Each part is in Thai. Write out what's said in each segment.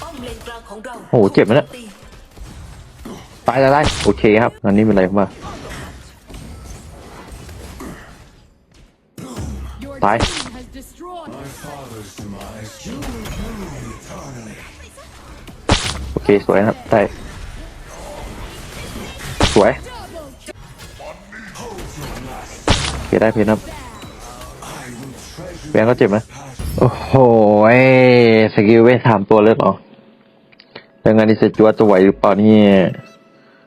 ป้อมเลนกลางของเราโอ้โหเจ็บไหมเนี่ย ตายตายตายโอเคครับอันนี้เป็นอะไรมา Your Bye. team has destroyed. โอเคสวยนะครับได้สวยโอเคได้เพชรครับแบงก็เจ็บนะ โอ้โหสกิลเวทสามตัวเลยเหรอแล้วงานนี้เซจวดจะไหวหรือเปล่านี่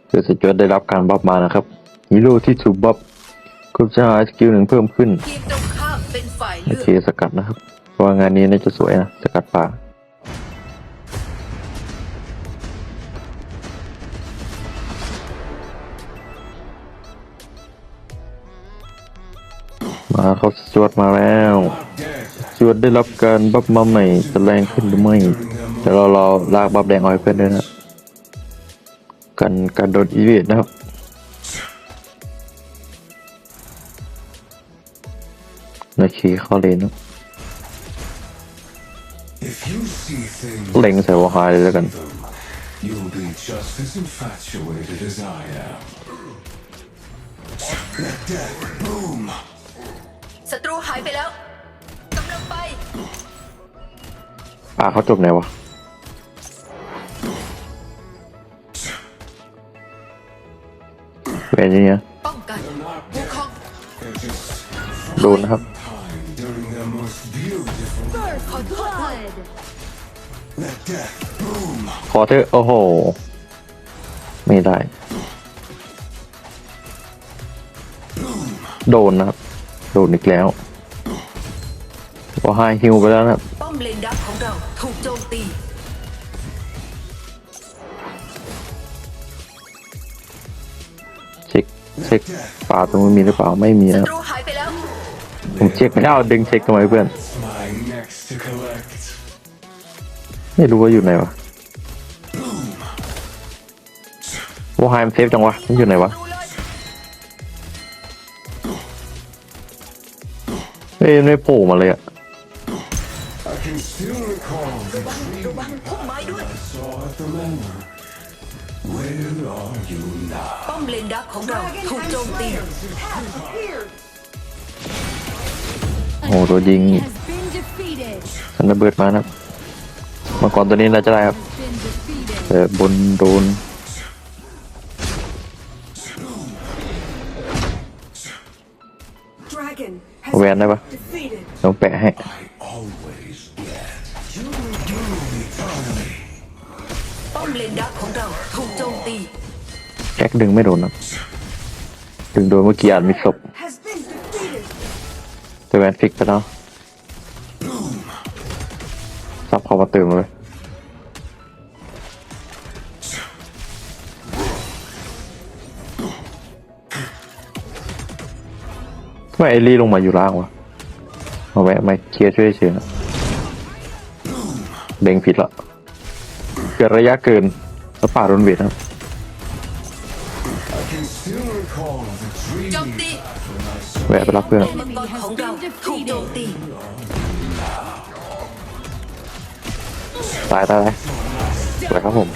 คือเซจวดได้รับการบัฟมานะครับฮีโร่ที่ถูกบัฟก็จะหาสกิลหนึ่งเพิ่มขึ้นโอเคสกัดนะครับเพราะงานนี้น่าจะสวยนะสกัดป่ามาเขาสวดมาแล้ว สวดได้รับการบัฟมาใหม่จะแรงขึ้นหรือไม่แต่เราเราลากบัฟแดงเอาให้เพื่อนด้วยนะกันการโดนอีเวนนะครับนาคีเข้าเลนนะเล็งใส่วอฮาเลยแล้วกัน you'll be just as infatuated as I am. Let death boom. ศัตรูหายไปแล้ว ป่าเขาจบไหนวะ เป็นย่างเงี้ยป้องกันวูคอง They're just โดนนะครับ time during their most beautiful. First blood. Let death boom. ขอเถอะโอ้โห ไม่ได้ โดนนะครับ โดนอีกแล้ววอฮาฮิวไปแล้วนะครับ ป้อมเลนดักของเรา ถูกโจมตี เช็คเช็คป่าตรงนี้นมีหรือเปล่าไม่มีศันะครับตรูหายไปแล้ว ผมเช็คไม่ได้เอาดึงเช็คทำไมเพื่อน My next to collect. ไม่รู้ว่าอยู่ไหนวะวอฮายมันเซฟจังวะมันอยู่ไหนวะดูเลยเอ้ยมันไม่โผล่มาเลยอะ I can still recall the ระวังระวังพุ่มไม้ด้วย I saw at the manor. Where are you now? ป้อมเลนดักของเราถูกโจมตีโอ้โหโดนยิง Has been defeated. ทันระเบิดมานะครับมังกรตัวนี้น่าจะได้ครับ Has been defeated. แต่บนโดน Dragon แวนได้ปะ defeated. ต้องแปะให้ I always ป้อมเลนดักของเราถูกโจมตีแก๊กดึงไม่โดนนะดึงโดนเมื่อกี้อาจมีศพ Has been defeated. แต่แวนฟิกไปแล้วซับเขามาเติมเลยทำไมไอรีลงมาอยู่ล่างวะเอาแวะมาเคลียร์ช่วยเฉยนะเด้งผิดละ กิดระยะเกินแล้วป่าโดนเวทครับ I can still recall the โจม dream ตีแวะไปรับเพื่อนตายตายตายสวยครับผม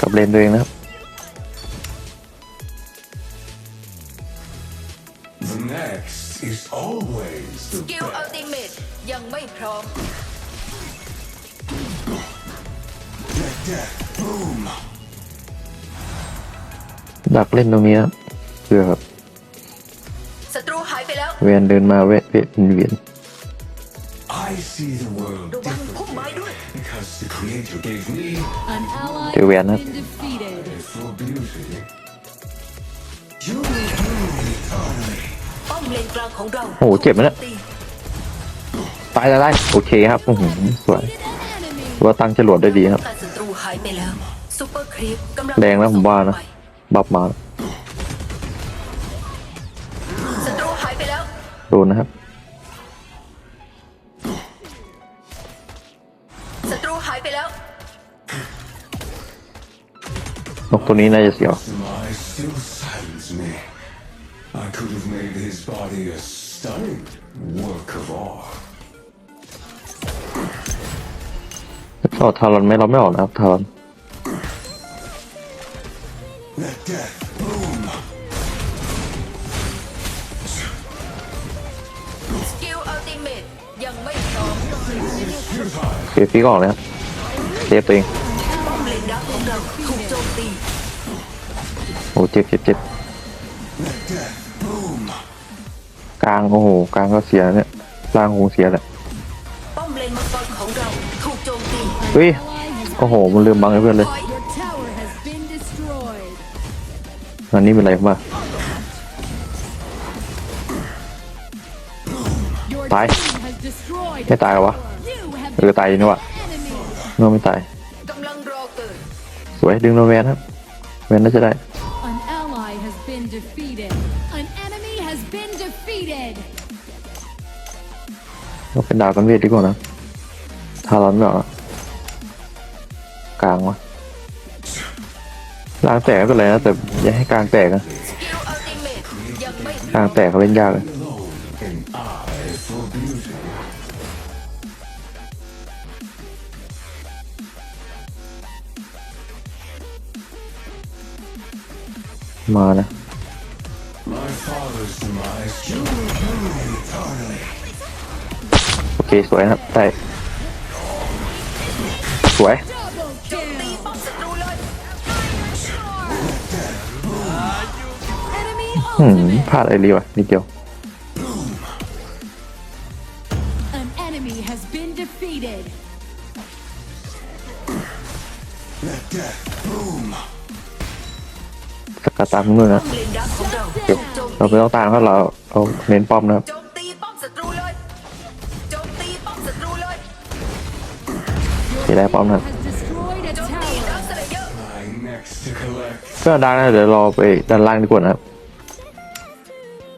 กับเลนตัวเองนะครับ ดักเล่นตรงนี้ครับเพื่อครับศัตรูหายไปแล้วเวียนเดินมาเวะเวะเวียน I see the world ระวังพุ่มไม้ differently ด้วย because the Creator gave me An ally Tiêu Việt has á. been defeated. for beauty. ป้อมเลนกลางของเราโอ้โหเจ็บไหมเนี่ยถูกโจตีตายตายตายโอเคครับโอ้โหสวย Enemy. ว่าตั้งจรวดได้ดีครับการศัตรูหายไปแล้วซูเปอร์ครีปกำลังแรงนะผมว่านะบับมาศัตรูหายไปแล้วโดนนะครับศัตรูหายไปแล้วนกตัวนี้น่าจะเสียว Demise still saddens me. I could have made his body a stunning work of art. เอาทารอนไหมเราไม่ออกนะครับทารอน Let death boom. สกิลอัลติเมตยังไม่พร้อม Futile. เก็บฟีกออกเลยครับเซฟตัวเองป้อมเลนดักของเราถูกโจมตีโอ้เจ็บเจ็บเจ็บ Let death boom. กลางโอ้โหกลางก็เสียเนี่ยล่างคงเสียแหละ มตีเฮ้ย Ally has โอ้โห มันลืมบังให้เพื่อนเลยถอย Your tower has been destroyed. อันนี้เป็นไรมา Your Bye. team has destroyed. ไม่ตายเหรอวะ You have เออตายอยู่นี่วะ enemy. เมื่อไม่ตายกำลังรอเกิดสวยดึงโนแวนครับแวนน่าจะได้ An ally has been defeated. An enemy has been defeated. เราเป็นดาวกันเวทดีกว่านะทารอนไม่ออกอะ กลางวะลางแตกก็เป็นไรนะแต่อย่าให้กลางแตกนะกลางแตกเขาเล่นยากเลยมานะโอเค สวยนะครับได้สวย หืม ultimate. พลาดอะไรรีวะนิดเดียว An enemy has been defeated. Let death boom. สกัดตามมือนะป้อมเลนดักของเราเดี๋ยวโจมเราไม่ต้องตามเขาเราเอาเน้นป้อมนะครับ โจมตีป้อมศัตรูเลย โจมตีป้อมศัตรูเลยเสียได้ป้อมนะครับ Has destroyed a โจมตี tower. ดักสเลเยอร์ My next to collect. เพื่อดังนะเดี๋ยวรอไปด้านล่างดีกว่านะครับ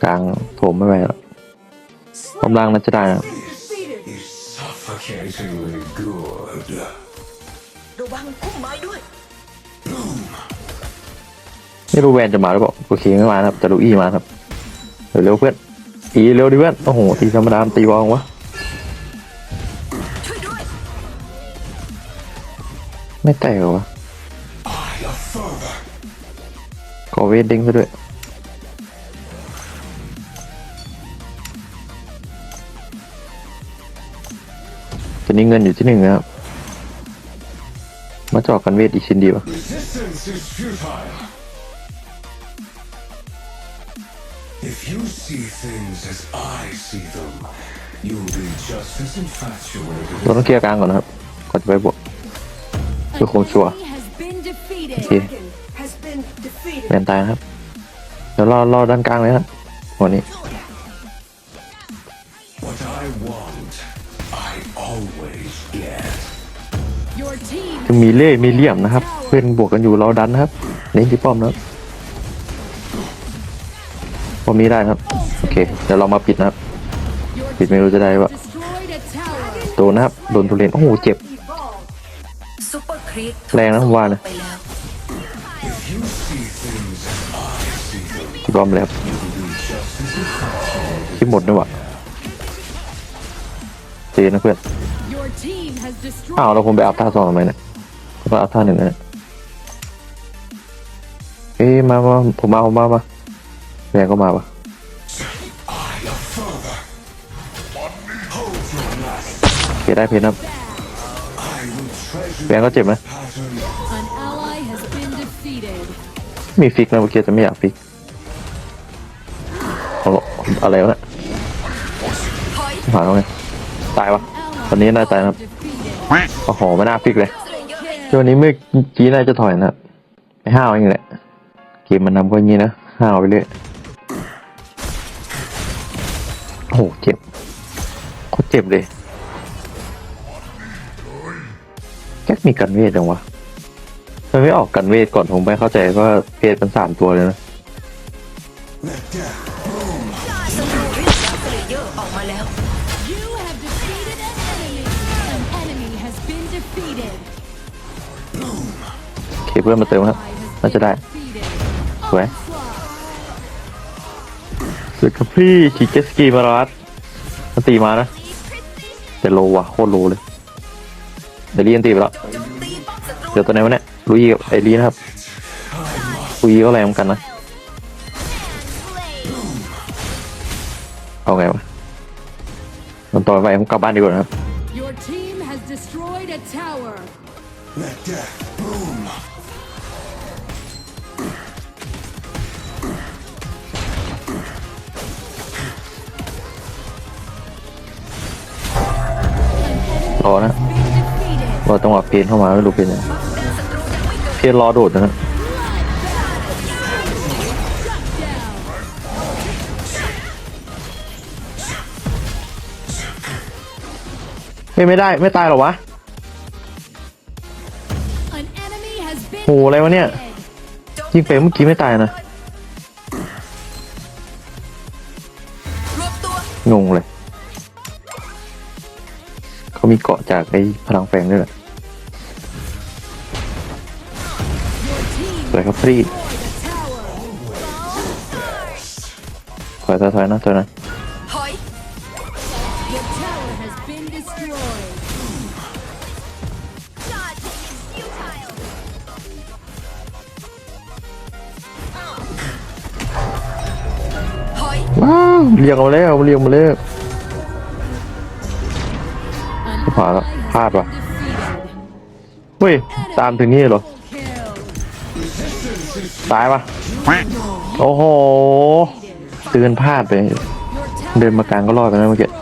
กลางโถมไม่ไหวแล้วป้อมล่างน่าจะได้นะครับ Is suffocatingly good. ระวังพุ่มไม้ด้วยไม่รู้แวนจะมาหรือเปล่าโอเคไม่มานะครับแต่ลูอี้มาครับเร็วเร็วเพื่อนตีเร็วดิเพื่อนโอ้โหตีธรรมดาตีวองวะช่วยด้วยไม่แตกเหรอวะ Eye of fervor. ขอเวทดิ้งซะด้วย อนนี้เงินอยู่ที่หนึ่งนะครับ มาเจอกกันเวทอีกชิ้นดีวะ Resistance is futile. If you see things as I see them, you'll be just as infatuated เราต้องเคลียร์กลางก่อนนะครับ ก่อนจะไปบวก An Tôi không chùa. enemy has been defeated. โอเคแวนตายนะครับ เดี๋ยวรอรอด้านกลางเลยครับวันนี้ What I want, จะมีเล่มีเหลี่ยมนะครับ เพื่อนบวกกันอยู่เราดันนะครับเน้นที่ป้อมนะป้อมนี้ได้ครับโอเคเดี๋ยวเรามาปิดนะครับ ปิดไม่รู้จะได้ปะโดนนะครับโดนทุเรนโอ้โหเจ็บแรงนะผมว่านะที่ป้อมเลยครับที่หมดด้วยวะ เจนะเพื่อน อ้าวเราคงไปอัพท่าสองทำไมเนี่ยก็อัพท่าหนึ่งนะเอ้มามาผมมาผมมามาแรงก็มาปะ Eye of fervor. Hold your last. เพได้เพชรนะครับแรงก็เจ็บนะมีฟิกนะเมื่อกี้จะไม่อยากฟิกอะไรวะเนี่ยผ่านแล้วไง ตายวะ Ally ตอนนี้น่าตายนะครับ defeated. โอ้โหไม่น่าฟิกเลยสเลเยอร์ช่วงนี้เมื่อกี้น่าจะถอยนะครับไม่ห้าวเองแหละเกมมันนำก็อย่างนี้นะห้าวไปเรื่อยโอ้โหเจ็บโคตรเจ็บเลยแก๊กมีกันเวทจังวะทำไมไม่ออกกันเวทก่อนผมไม่เข้าใจว่าเพศมันสามตัวเลยนะ เคเพื่อนมาเติมครับน่าจะได้ defeated. Where? Onslaught. สึกครับพี่ขี่เจสกีมารัดมันตีมานะแต่โลว่ะโคตรโลเลยเดลี่ยันตีไปแล้วเดี๋ยวตัวไหนวะเนี่ยลุยกับไอรีนะครับลุยก็แรงเหมือนกันนะเอาไงวะมันต่อไปผมกลับบ้านดีกว่านะครับ Let death boom. รอนะ Been defeated. รอจังหวะเพนเข้ามาไม่รู้เป็นยังไงแดนศัตรูยังไม่เกิดเพนรอโดดนะฮะไม่ไม่ได้ไม่ตายหรอวะ โหอะไรวะเนี่ย ยิงไปเมื่อกี้ไม่ตายนะ งงเลย เขามีเกาะจากไอ้พลังแฝงด้วยแหละ Your team สวยครับพี่ destroyed a tower. ถอยถอยถอยนะถอยนะ เรียงมาแล้วเรียงมาแล้ว An Phá đó, ally has phá been rồi. defeated. เฮ้ย ตามถึงนี่เหรอ Kill. ตายปะโอ้โหเตือนพลาดไป Your tower เดินมากลางก็รอดไปนะเมื่อกี้ destroyed.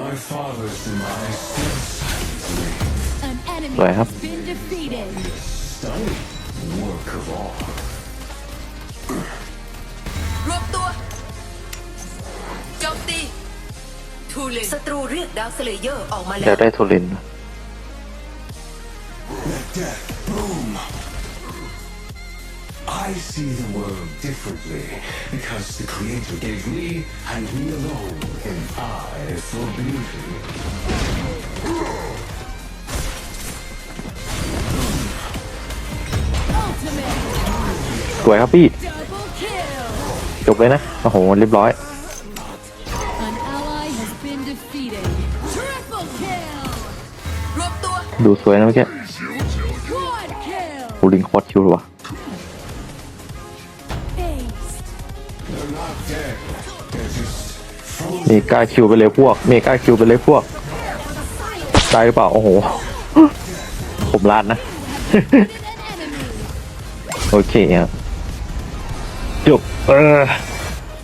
My father's demise still saddens เลศัตรูเรียกดาวสเลเยอร์ออกมาแล้เดี๋ยววได้โทริน Let death boom. I see the world differently because the Creator gave me and me alone an eye for beauty. Ultimate สวยครับพี่ double kill. จบเลยนะ โอ้โห เรียบร้อย ดูสวยนะเมื่อกี้กูลิงคอร์ดคิวหรอวะ Ace. They're not dead. They're just เมกาคิวไปเลยพวก เมกาคิวไปเลยพวกตายหรือเปล่า โอ้โห ผมลาดนะ โอเคครับจบเออ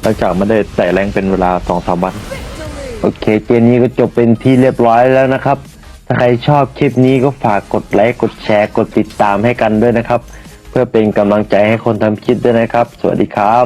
หลังจากไม่ได้แต่แรงเป็นเวลาสองสามวัน โอเคเจนนี้ก็จบเป็นที่เรียบร้อยแล้วนะครับ ถ้าใครชอบคลิปนี้ก็ฝากกดไลค์ กดแชร์ กดติดตามให้กันด้วยนะครับ เพื่อเป็นกำลังใจให้คนทำคลิปด้วยนะครับ สวัสดีครับ